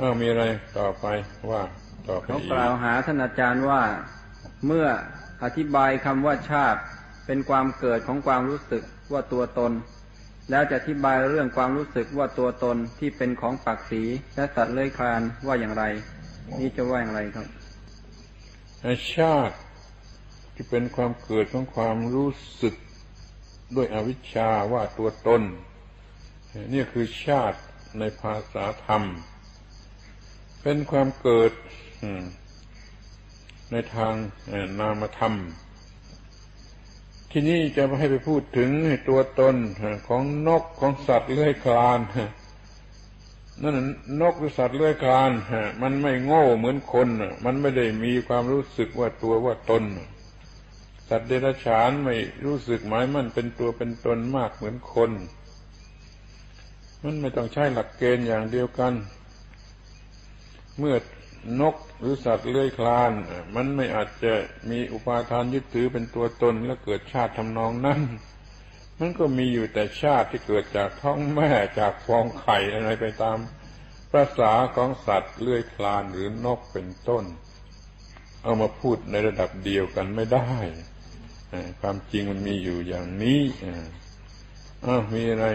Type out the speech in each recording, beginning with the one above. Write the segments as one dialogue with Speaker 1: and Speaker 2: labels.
Speaker 1: อ้าวมีอะไรต่อไปว่าต่อไป
Speaker 2: เขา
Speaker 1: อี
Speaker 2: กล่าวหาท่านอาจารย์ว่าเมื่ออธิบายคำว่าชาติ เป็นความเกิดของความรู้สึกว่าตัวตน แล้วจะอธิบายเรื่องความรู้สึกว่าตัวตนที่เป็นของปักสีและสัตว์เลื้อยคลานว่าอย่างไร นี่จะว่าอย่างไรครับ
Speaker 1: ชาติที่เป็นความเกิดของความรู้สึกด้วยอวิชชาว่าตัวตนนี่คือชาติในภาษาธรรม เป็นความเกิดในทางนามธรรม ที่นี่จะให้ไปพูดถึงตัวตนของนกของสัตว์เลื้อยคลานนั่นนกหรือสัตว์เลื้อยคลานมันไม่โง่เหมือนคนมันไม่ได้มีความรู้สึกว่าตัวว่าตน สัตว์เดรัจฉานไม่รู้สึกหมายมันเป็นตัวเป็นตนมากเหมือนคน มันไม่ต้องใช้หลักเกณฑ์อย่างเดียวกัน เมื่อนกหรือสัตว์เลื้อยคลาน มันไม่อาจจะมีอุปาทานยึดถือเป็นตัวตนและเกิดชาติทำนองนั้น มันก็มีอยู่แต่ชาติที่เกิดจากท้องแม่จากฟองไข่อะไรไปตามภาษาของสัตว์เลื้อยคลานหรือนกเป็นต้น เอามาพูดในระดับเดียวกันไม่ได้ ความจริงมันมีอยู่อย่างนี้อ้าวมีอะไร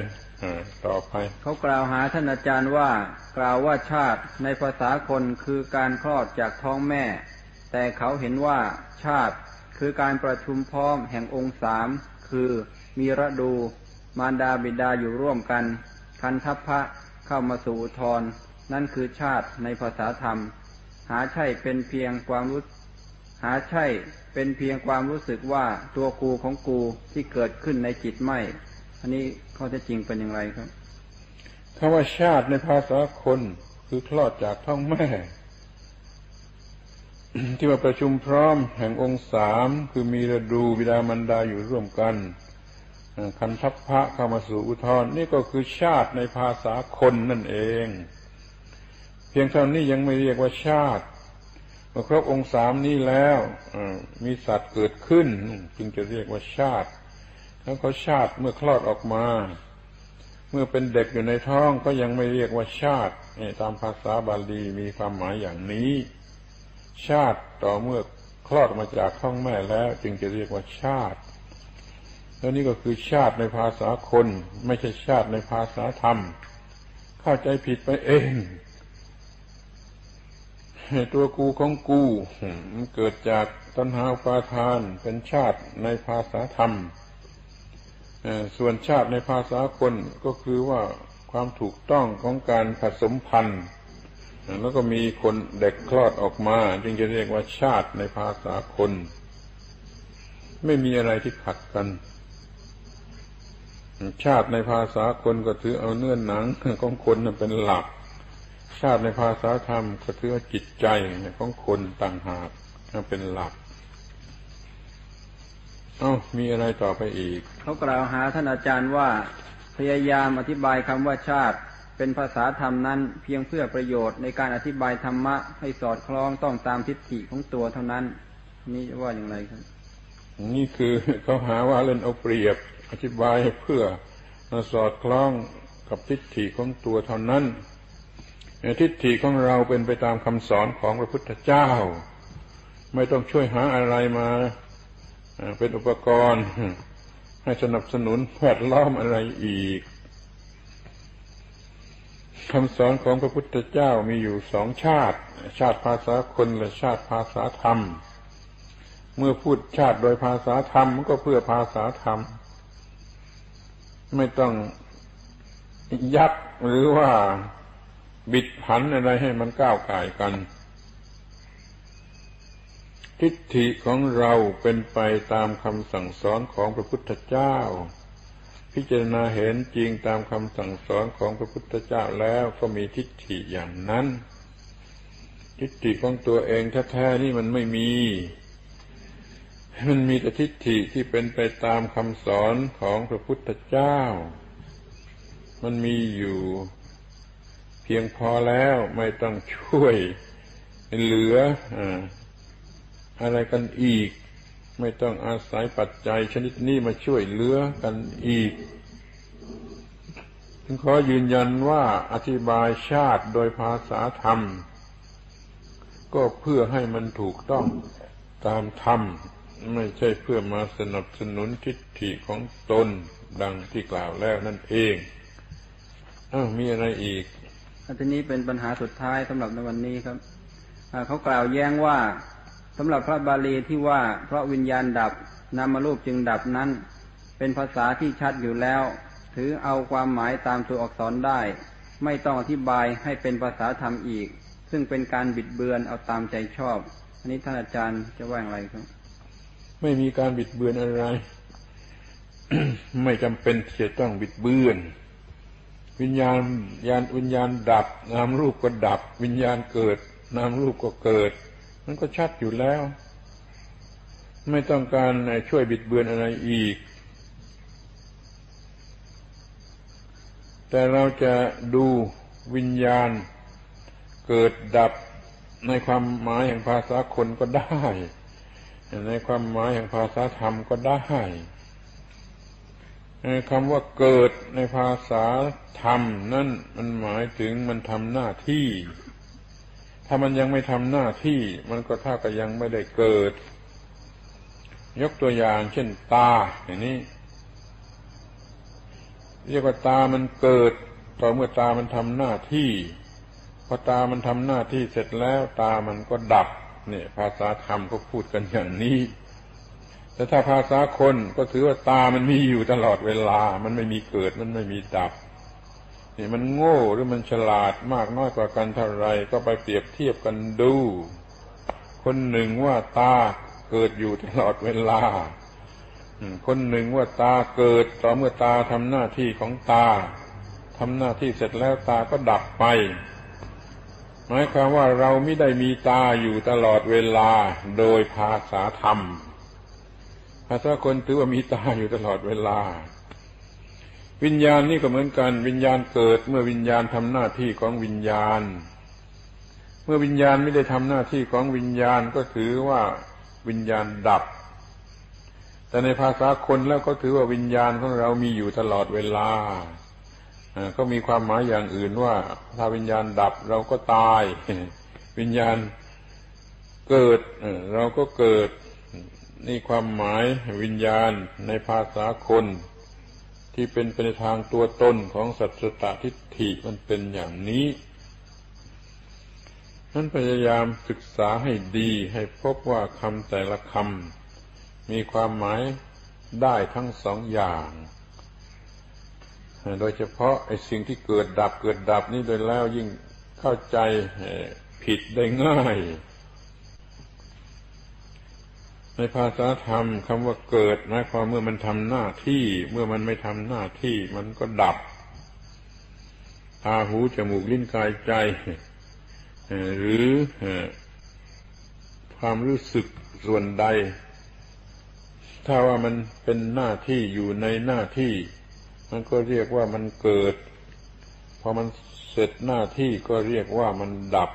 Speaker 1: ต่อไป
Speaker 2: เขากล่าวหาท่านอาจารย์ว่า กล่าวว่าชาติในภาษาคนคือการคลอดจากท้องแม่ แต่เขาเห็นว่าชาติคือการประชุมพร้อมแห่งองค์สามคือมีระดู มารดาบิดาอยู่ร่วมกัน คันทัพพระเข้ามาสู่ทธรนั่นคือชาติในภาษาธรรม หาใช่เป็นเพียงความรู้หาใช่เป็นเพียงความรู้สึกว่าตัวกูของกูที่เกิดขึ้นในจิตไม่ อันนี้ข้อเท็จจริงเป็นอย่างไรครับ
Speaker 1: คำว่าชาติในภาษาคนคือคลอดจากท้องแม่ ที่มาประชุมพร้อมแห่งองค์สามคือมีระดูบิดามารดาอยู่ร่วมกันคันทัพพระเข้ามาสู่อุทธรนี่ก็คือชาติในภาษาคนนั่นเอง เพียงเท่านี้ยังไม่เรียกว่าชาติเมื่อครบองค์สามนี้แล้วมีสัตว์เกิดขึ้น จึงจะเรียกว่าชาติ แล้วก็ชาติเมื่อคลอดออกมา เมื่อเป็นเด็กอยู่ในท้องก็ยังไม่เรียกว่าชาติตามภาษาบาลีมีความหมายอย่างนี้ ชาติต่อเมื่อคลอดมาจากท้องแม่แล้ว จึงจะเรียกว่าชาติ แล้วนี่ก็คือชาติในภาษาคน ไม่ใช่ชาติในภาษาธรรม เข้าใจผิดไปเองตัวกูของกูมันเกิดจากตัณหาปาทานเป็นชาติในภาษาธรรม ส่วนชาติในภาษาคนก็คือว่าความถูกต้องของการผสมพันธุ์แล้วก็มีคนเด็กคลอดออกมา จึงจะเรียกว่าชาติในภาษาคน ไม่มีอะไรที่ขัดกัน ชาติในภาษาคนก็ถือเอาเนื้อหนังของคนเป็นหลัก ชาติในภาษาธรรมก็ถือว่าจิตใจของคนต่างหากเป็นหลัก เอ้ามีอะไรต่อไปอีก
Speaker 2: เขากล่าวหาท่านอาจารย์ว่าพยายามอธิบายคำว่าชาติ เป็นภาษาธรรมนั้นเพียงเพื่อประโยชน์ในการอธิบายธรรมะให้สอดคล้องต้องตามทิฏฐิของตัวเท่านั้น นี่ว่าอย่างไรครับ
Speaker 1: นี่คือเขาหาว่าเล่นเอาเปรียบ อธิบายเพื่อมาสอดคล้องกับทิฏฐิของตัวเท่านั้นทิฏฐิของเราเป็นไปตามคำสอนของพระพุทธเจ้า ไม่ต้องช่วยหาอะไรมา เป็นอุปกรณ์ให้สนับสนุนแวดล้อมอะไรอีกคำสอนของพระพุทธเจ้ามีอยู่สองชาติ ชาติภาษาคนและชาติภาษาธรรม เมื่อพูดชาติโดยภาษาธรรมมันก็เพื่อภาษาธรรม ไม่ต้องยักหรือว่าบิดผันอะไรให้มันก้าวไก่กัน ทิฏฐิของเราเป็นไปตามคำสั่งสอนของพระพุทธเจ้า พิจารณาเห็นจริงตามคำสั่งสอนของพระพุทธเจ้าแล้วก็มีทิฏฐิอย่างนั้น ทิฏฐิของตัวเองแท้ๆนี่มันไม่มี มันมีแต่ทิฏฐิที่เป็นไปตามคำสอนของพระพุทธเจ้า มันมีอยู่ เพียงพอแล้วไม่ต้องช่วยเหลืออ อะไรกันอีก ไม่ต้องอาศัยปัจจัยชนิดนี้มาช่วยเหลือกันอีกจึงขอยืนยันว่าอธิบายชาติโดยภาษาธรรม ก็เพื่อให้มันถูกต้องตามธรรม ไม่ใช่เพื่อมาสนับสนุนทิฏฐิของตนดังที่กล่าวแล้วนั่นเองอ้าวมีอะไรอีก
Speaker 2: อันนี้เป็นปัญหาสุดท้ายสำหรับในวันนี้ครับเขากล่าวแย้งว่า สำหรับพระบาลีที่ว่าเพราะวิญญาณดับนามรูปจึงดับนั้น เป็นภาษาที่ชัดอยู่แล้ว ถือเอาความหมายตามตัวอักษรได้ ไม่ต้องอธิบายให้เป็นภาษาธรรมอีก ซึ่งเป็นการบิดเบือนเอาตามใจชอบ อันนี้ท่านอาจารย์จะว่าอย่างไรครับ
Speaker 1: ไม่มีการบิดเบือนอะไร ไม่จำเป็นที่จะต้องบิดเบือน วิญญาณญาณวิญญาณดับนามรูปก็ดับ วิญญาณเกิดนามรูปก็เกิด มันก็ชัดอยู่แล้ว ไม่ต้องการช่วยบิดเบือนอะไรอีก แต่เราจะดูวิญญาณเกิดดับในความหมายแห่งภาษาคนก็ได้ ในความหมายแห่งภาษาธรรมก็ได้คำว่าเกิดในภาษาธรรมนั่นมันหมายถึงมันทำหน้าที่ ถ้ามันยังไม่ทำหน้าที่มันก็เท่ากับยังไม่ได้เกิด ยกตัวอย่างเช่นตาอย่างนี้เรียกว่าตามันเกิดต่อเมื่อตามันทำหน้าที่พอตามันทำหน้าที่เสร็จแล้วตามันก็ดับเนี่ยภาษาธรรมก็พูดกันอย่างนี้ แต่ถ้าภาษาคนก็ถือว่าตามันมีอยู่ตลอดเวลา มันไม่มีเกิดมันไม่มีดับ นี่มันโง่หรือมันฉลาดมากน้อยกว่ากันเท่าไรก็ไปเปรียบเทียบกันดู คนหนึ่งว่าตาเกิดอยู่ตลอดเวลา คนหนึ่งว่าตาเกิดต่อเมื่อตาทำหน้าที่ของตาทำหน้าที่เสร็จแล้วตาก็ดับไป หมายความว่าเราไม่ได้มีตาอยู่ตลอดเวลาโดยภาษาธรรมภาษาคนถือว่ามีตาอยู่ตลอดเวลา วิญญาณนี่ก็เหมือนกัน วิญญาณเกิด เมื่อวิญญาณทำหน้าที่ของวิญญาณ เมื่อวิญญาณไม่ได้ทำหน้าที่ของวิญญาณก็ถือว่าวิญญาณดับ แต่ในภาษาคนแล้วก็ถือว่าวิญญาณของเรามีอยู่ตลอดเวลาก็มีความหมายอย่างอื่นว่า ถ้าวิญญาณดับเราก็ตาย วิญญาณเกิดเราก็เกิดนี่ความหมายวิญญาณในภาษาคน ที่เป็นไปในทางตัวตนของสัจตทิฏฐิมันเป็นอย่างนี้นั้นพยายามศึกษาให้ดีให้พบว่าคำแต่ละคำมีความหมายได้ทั้งสองอย่างโดยเฉพาะไอ้สิ่งที่เกิดดับเกิดดับนี่โดยแล้วยิ่งเข้าใจผิดได้ง่าย ในภาษาธรรมคำว่าเกิดหมายความเมื่อมันทำหน้าที่ เมื่อมันไม่ทำหน้าที่ มันก็ดับตาหูจมูกลิ้นกายใจ หรือความรู้สึกส่วนใด ถ้าว่ามันเป็นหน้าที่อยู่ในหน้าที่ มันก็เรียกว่ามันเกิด พอมันเสร็จหน้าที่ก็เรียกว่ามันดับ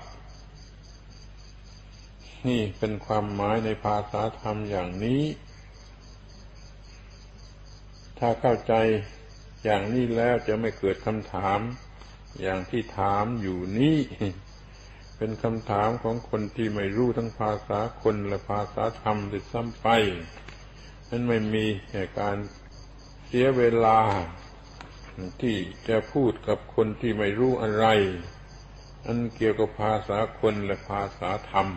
Speaker 1: นี่เป็นความหมายในภาษาธรรมอย่างนี้ ถ้าเข้าใจอย่างนี้แล้วจะไม่เกิดคำถาม อย่างที่ถามอยู่นี้เป็นคำถามของคนที่ไม่รู้ทั้งภาษาคนและภาษาธรรมติดซ้ำไปนั้นไม่มีการเสียเวลา ที่จะพูดกับคนที่ไม่รู้อะไร อันเกี่ยวกับภาษาคนและภาษาธรรม